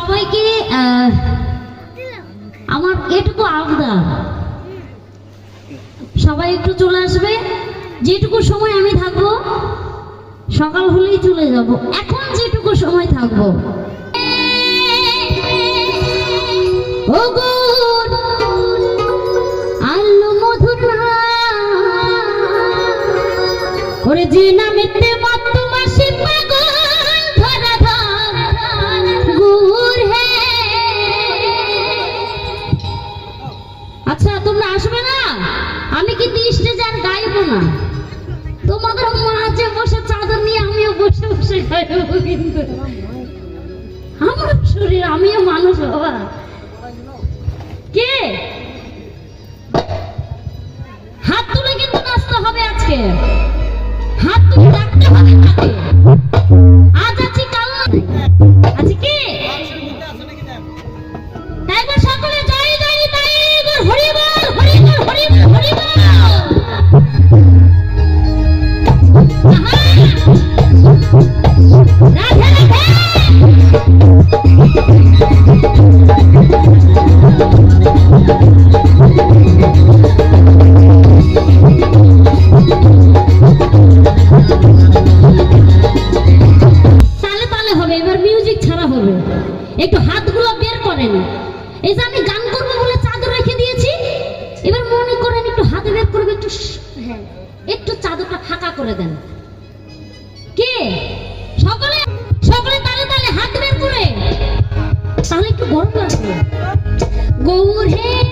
সবাইকে আমার এটুকু আবদার। সবাই একটু চলে আসবে। যেটুকু সময় আমি থাকব, সকাল হলেই চলে যাব। এখন যেটুকু সময় থাকব। আল্লু মধুর ওরে যে নামেতে আমার শরীর, আমিও মানুষ, বাবা। কে? হাত তুলে কিন্তু নাচতে হবে আজকে। হাত তুলে ডাকতে হবে তাকে ফাঁকা করে দেন। কে? সকলে সকলে তালে তালে হাত বের করে। তাহলে একটু গরম লাগবে। গৌর হে